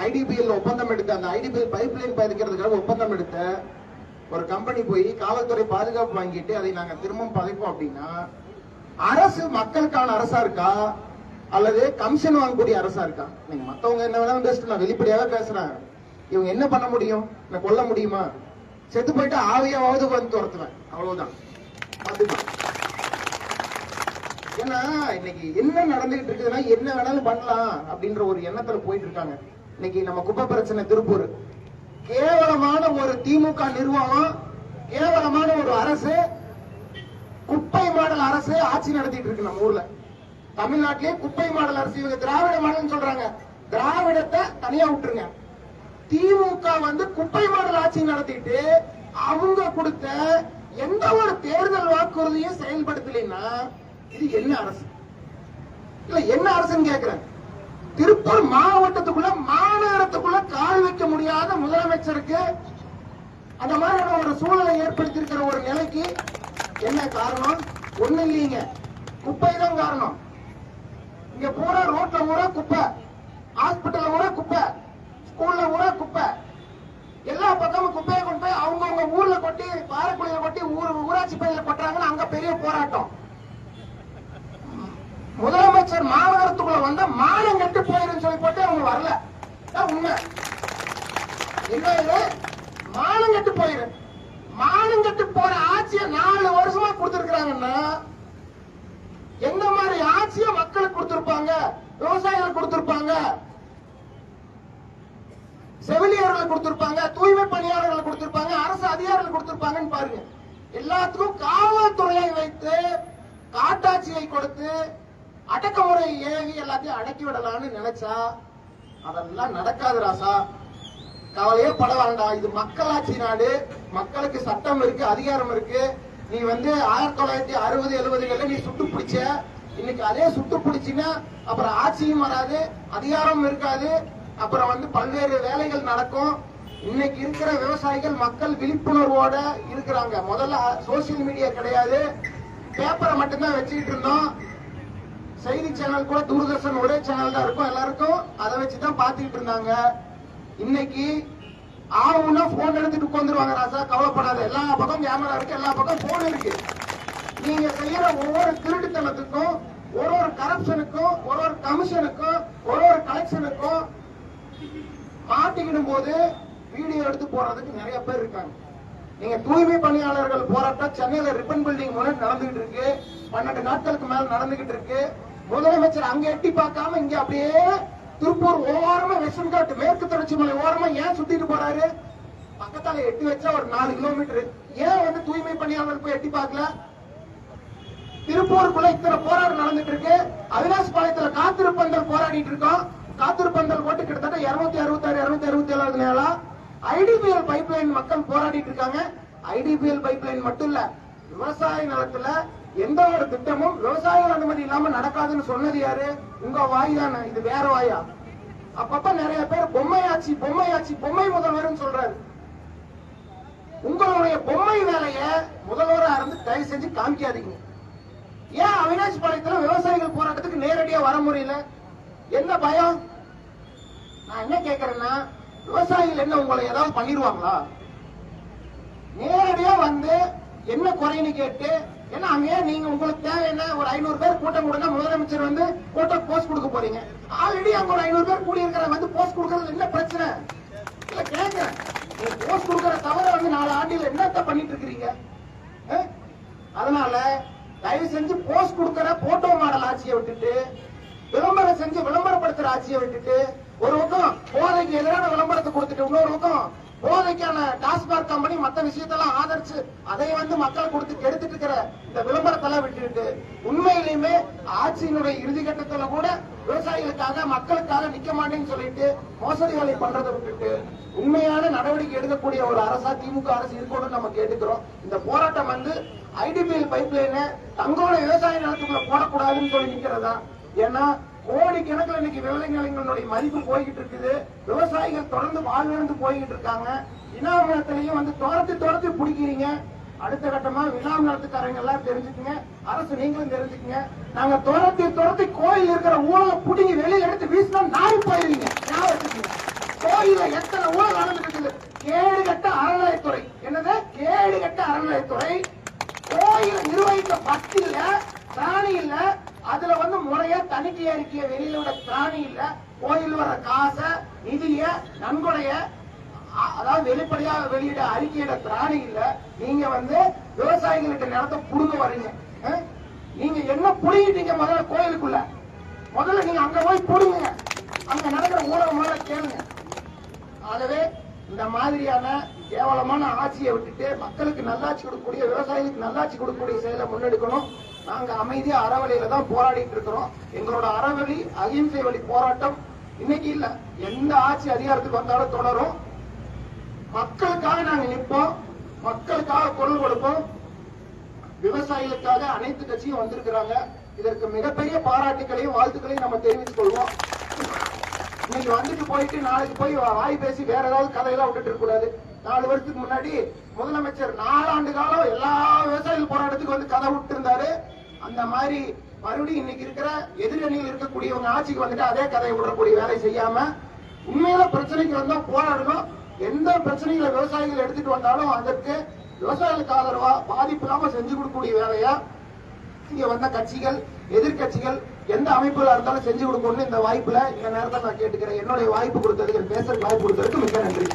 IDPL ஒப்பந்தம் எடுத்த அந்த ஐடிபிஎல் பைப் லைன் பதிக்கிறதுக்காக ஒப்பந்தம் எடுத்த ஒரு கம்பெனி போய் காவல்துறை பாதுகாப்பு வாங்கிட்டு அதை நாங்க திரும்பவும் பதைப்போம் அப்படின்னா அரசு மக்களுக்கான அரசா இருக்கா? அல்லது கமிஷன் வாங்கக்கூடிய அரசா இருக்கா? நீங்க மத்தவங்க என்ன வேணாலும் பேசிட்டு நான் வெளிப்படையாக பேசுறேன் இவங்க என்ன பண்ண முடியும்? நான் கொல்ல முடியுமா? செத்து போயிட்டு ஆவியாவது வந்து துரத்துவேன். அவ்வளவுதான். பாத்துக்கலாம் ஏன்னா இன்னைக்கு என்ன நடந்துகிட்டு இருக்குதுன்னா என்ன வேணாலும் பண்ணலாம் அப்படின்ற ஒரு எண்ணத்துல போயிட்டு இருக்காங்க. இன்னைக்கு நம்ம குப்பை பிரச்சனை திருப்பூர். கேவலமான ஒரு திமுக நிர்வாகம் கேவலமான ஒரு அரசு குப்பை மாடல் அரசு ஆட்சி நடத்திட்டு இருக்கு நம்ம ஊர்ல. தமிழ்நாட்டிலே குப்பை மாடல் அரசு இவங்க திராவிட மாடல் சொல்றாங்க. திராவிடத்தை தனியா விட்டுருங்க. திமுக வந்து குப்பை மாடல் ஆட்சி நடத்திட்டு அவங்க கொடுத்த எந்த ஒரு தேர்தல் வாக்குறுதியும் செயல்படுத்தலைன்னா இது என்ன அரசு? இல்ல என்ன அரசுன்னு கேக்குறேன். திருப்பூர் மாவட்டத்துக்குள்ள மாநகரத்துக்குள்ள கால் வைக்க முடியாத முதலமைச்சருக்கு அந்த மாதிரியான ஒரு சூழலை ஏற்படுத்தி இருக்கிற ஒரு நிலைக்கு என்ன காரணம்? ஒண்ணு இல்லைங்க. குப்பை தான் காரணம். இங்க பூரா ரோட்ல பூரா குப்பை. ஹாஸ்பிட்டல்ல பூரா குப்பை. ஸ்கூல்ல பூரா குப்பை. எல்லா பக்கமும் குப்பையை கொண்டு போய் அவங்கவுங்க ஊர்ல கொட்டி பாறைக்குழியில கொட்டி ஊர் ஊராட்சி பகுதியில் கொட்டுறாங்கன்னு அங்க பெரிய போராட்டம். முதலமைச்சர் மாநகரத்துக்குள்ள வந்தா மானம் கட்டு போயிருன்னு சொல்லி போட்டு அவங்க வரல. உண்மை. என்ன இது? மானம் கெட்டு போயிரு. மானம் கட்டு போற ஆட்சியை நாலு வருஷமா கொடுத்திருக்கிறாங்கன்னா எந்த மாதிரி ஆட்சியை மக்களுக்கு கொடுத்திருப்பாங்க? விவசாயிகளுக்கு கொடுத்திருப்பாங்க? செவிலியர்களை கொடுத்திருப்பாங்க தூய்மை பணியாளர்களை கொடுத்திருப்பாங்க அரசு அதிகாரிகள் கொடுத்திருப்பாங்கன்னு பாருங்க. எல்லாத்துக்கும் காவல்துறையை வைத்து காட்டாட்சியை கொடுத்து அடக்க அடக்குமுறை ஏவி எல்லாத்தையும் அடக்கி விடலாம்னு நினைச்சா? அதெல்லாம் நடக்காது ராசா. கவலையே பட வேண்டாம். இது மக்களாட்சி நாடு. மக்களுக்கு சட்டம் இருக்கு அதிகாரம் இருக்கு. நீ வந்து ஆயிரத்தி தொள்ளாயிரத்தி அறுபது எழுபதுகள்ல நீ சுட்டு பிடிச்ச. இன்னைக்கு அதே சுட்டு பிடிச்சின்னா அப்புறம் ஆட்சியும் வராது அதிகாரமும் இருக்காது. அப்புறம் வந்து பல்வேறு வேலைகள் நடக்கும். இன்னைக்கு இருக்கிற விவசாயிகள் மக்கள் விழிப்புணர்வோட இருக்கிறாங்க. முதல்ல சோசியல் மீடியா கிடையாது. பேப்பரை மட்டும்தான் வச்சுக்கிட்டு இருந்தோம். செய்தி சேனல் கூட தூர்தர்ஷன் ஒரே சேனல் தான் இருக்கும். எல்லாருக்கும் அதை வச்சு தான் பார்த்துக்கிட்டு இருந்தாங்க. இன்னைக்கு ஆவுன்னா போன் எடுத்துட்டு உட்காந்துருவாங்க ராசா. கவலைப்படாத. எல்லா பக்கம் கேமரா இருக்கு. எல்லா பக்கம் போன் இருக்கு. நீங்க செய்யற ஒவ்வொரு திருட்டுத்தனத்துக்கும் ஒரு ஒரு கரப்ஷனுக்கும் ஒரு ஒரு கமிஷனுக்கும் ஒரு ஒரு கலெக்ஷனுக்கும் மாட்டிக்கிடும் போது வீடியோ எடுத்து போறதுக்கு நிறைய பேர் இருக்காங்க. நீங்க தூய்மை பணியாளர்கள் போராட்டம் சென்னையில ரிப்பன் பில்டிங் முன்னாடி நடந்துகிட்டு இருக்கு. பன்னெண்டு நாட்களுக்கு மேல நடந்துகிட்டு இருக்கு. முதலமைச்சர் அங்க எட்டி பார்க்காம இங்க அப்படியே திருப்பூர் ஓரமா வெஸ்டர்ன் காட்டு மேற்கு தொடர்ச்சி மலை ஓரமா ஏன் சுத்திட்டு போறாரு? பக்கத்தால எட்டி வச்சா ஒரு நாலு கிலோமீட்டர் ஏன் வந்து தூய்மை பணியாளர் போய் எட்டி பார்க்கல? திருப்பூருக்குள்ள இத்தனை போராட்டம் நடந்துட்டு இருக்கு. அவினாஷ் பாளையத்துல காத்திருப்பந்தல் போராடிட்டு இருக்கோம். காத்திருப்பந்தல் போட்டு கிட்டத்தட்ட இருநூத்தி அறுபத்தாறு இருநூத்தி அறுபத்தி ஏழாவது நாளா ஐடிபிஎல் பைப் லைன் மக்கள் போராடிட்டு இருக்காங்க. ஐடிபிஎல் பைப்லைன் மட்டும் இல்ல விவசாய நிலத்துல எந்த ஒரு திட்டமும் விவசாயிகள் அனுமதி இல்லாம நடக்காதுன்னு சொன்னது யாரு? உங்க வாய் தானே. இது வேற வாயா? அப்பப்ப நிறைய பேர் பொம்மையாச்சு பொம்மையாச்சு பொம்மை முதல்வர் சொல்றாரு. உங்களுடைய பொம்மை வேலைய முதல்வரா இருந்து தயவு செஞ்சு காமிக்காதீங்க. ஏன் அவினாஷ் பாளையத்துல விவசாயிகள் போராட்டத்துக்கு நேரடியா வர முடியல? என்ன பயம்? நான் என்ன கேக்குறேன்னா விவசாயிகள் என்ன உங்களை ஏதாவது பண்ணிடுவாங்களா? நேரடியா வந்து என்ன குறைன்னு கேட்டு ஏன்னா அங்கே நீங்க உங்களுக்கு தேவையான ஒரு ஐநூறு பேர் கூட்டம் கொடுங்க. முதலமைச்சர் வந்து கூட்டம் போஸ்ட் கொடுக்க போறீங்க. ஆல்ரெடி அங்க ஒரு ஐநூறு பேர் கூடி இருக்கிற வந்து போஸ்ட் கொடுக்கறது என்ன பிரச்சனை? இல்ல கேட்கிறேன் போஸ்ட் கொடுக்கற தவிர வந்து நாலு ஆண்டில் என்னத்த பண்ணிட்டு இருக்கிறீங்க? அதனால தயவு செஞ்சு போஸ்ட் கொடுக்கற போட்டோ மாடல் ஆட்சியை விட்டுட்டு விளம்பரம் செஞ்சு விளம்பரப்படுத்துற ஆட்சியை விட்டுட்டு ஒரு பக்கம் போதைக்கு எதிரான விளம்பரத்தை கொடுத்துட்டு இன்னொரு பக்கம் போதைக்கான டாஸ்மாக் கம்பெனி மத்த விஷயத்தெல்லாம் ஆதரிச்சு அதை வந்து மக்கள் கொடுத்து கெடுத்துட்டு இருக்கிற இந்த விளம்பரத்தெல்லாம் விட்டுட்டு உண்மையிலுமே ஆட்சியினுடைய இறுதி கட்டத்துல கூட விவசாயிகளுக்காக மக்களுக்காக நிக்க மாட்டேன்னு சொல்லிட்டு மோசடிகளை பண்றதை விட்டுட்டு உண்மையான நடவடிக்கை எடுக்கக்கூடிய ஒரு அரசா திமுக அரசு இருக்கணும்னு நம்ம கேட்டுக்கிறோம். இந்த போராட்டம் வந்து ஐடிபிஎல் பைப் லைனை தங்களோட விவசாய நிலத்துக்குள்ள போடக்கூடாதுன்னு சொல்லி நிக்கிறதா? ஏன்னா கோடிக்கணக்கில் இன்னைக்கு விளைநிலங்களுடைய மதிப்பு போய்கிட்டு இருக்குது. விவசாயிகள் தொடர்ந்து வாழ்ந்து போய்கிட்டு இருக்காங்க. இனாம் வந்து துரத்தி துரத்தி பிடிக்கிறீங்க. அடுத்த கட்டமா இனாம் நிலத்துக்காரங்க எல்லாம் தெரிஞ்சுக்குங்க. அரசு நீங்களும் தெரிஞ்சுக்குங்க. நாங்க துரத்தி துரத்தி கோயில் இருக்கிற ஊழலை பிடிங்கி வெளியே எடுத்து வீசினா நாய் போயிருவீங்க. ஞாபகம் கோயில எத்தனை ஊழல் நடந்துட்டு இருக்குது? கேடு கட்ட அறநிலையத்துறை. என்னது? கேடு கட்ட அறநிலையத்துறை. கோயில நிர்வகிக்க பத்து இல்ல சாணி இல்ல அதுல வந்து முறையா தணிக்கை அறிக்கையை வெளியில விட பிராணி இல்ல கோயில் வர காசை நிதிய நன்கொடைய அதாவது வெளிப்படையா வெளியிட அறிக்கையிட திராணி இல்ல நீங்க வந்து விவசாயிகளுக்கு நிலத்தை புடுங்க வர்றீங்க. நீங்க என்ன புடிங்கிட்டீங்க முதல்ல கோயிலுக்குள்ள? முதல்ல நீங்க அங்க போய் புடுங்க. அங்க நடக்கிற ஊடகமான கேளுங்க. ஆகவே இந்த மாதிரியான கேவலமான ஆட்சியை விட்டுட்டு மக்களுக்கு நல்லாட்சி கொடுக்கக்கூடிய விவசாயிகளுக்கு நல்லாட்சி கொடுக்கக்கூடிய செயலை முன்னெடுக்கணும். நாங்க அமைதியா அறவழியில தான் போராடிட்டு இருக்கிறோம். எங்களோட அறவழி அகிம்சை வழி போராட்டம் இன்னைக்கு இல்ல. எந்த ஆட்சி அதிகாரத்துக்கு வந்தாலும் தொடரும். மக்களுக்காக நாங்க நிற்போம். மக்களுக்காக குரல் கொடுப்போம். விவசாயிகளுக்காக அனைத்து கட்சியும் வந்திருக்கிறாங்க. இதற்கு மிகப்பெரிய பாராட்டுகளையும் வாழ்த்துக்களையும் நம்ம தெரிவித்துக் கொள்வோம். இன்னைக்கு வந்துட்டு போயிட்டு நாளைக்கு போய் வாய் பேசி வேற ஏதாவது கதையெல்லாம் விட்டுட்டு இருக்க கூடாது. நாலு வருஷத்துக்கு முன்னாடி முதலமைச்சர் நாலாண்டு காலம் எல்லா விவசாயிகள் போராட்டத்துக்கு வந்து கதை விட்டு இருந்தாரு அந்த மாதிரி மறுபடியும் இன்னைக்கு இருக்கிற எதிரணியில் இருக்கக்கூடியவங்க ஆட்சிக்கு வந்துட்டு அதே கதையை விடக்கூடிய வேலை செய்யாம உண்மையில பிரச்சனைக்கு வந்தா போராடணும் எந்த பிரச்சனைகளை விவசாயிகள் எடுத்துட்டு வந்தாலும் அதற்கு விவசாயிகளுக்கு ஆதரவா பாதிப்பு இல்லாம செஞ்சு கொடுக்கக்கூடிய வேலையா இங்க வந்த கட்சிகள் எதிர்க்கட்சிகள் எந்த அமைப்புல இருந்தாலும் செஞ்சு கொடுக்கணும்னு இந்த வாய்ப்புல இந்த நேரத்தில் நான் கேட்டுக்கிறேன். என்னுடைய வாய்ப்பு கொடுத்ததுக்கு பேசுறதுக்கு வாய்ப்பு கொடுத்ததுக்கு மிக்க நன்றி.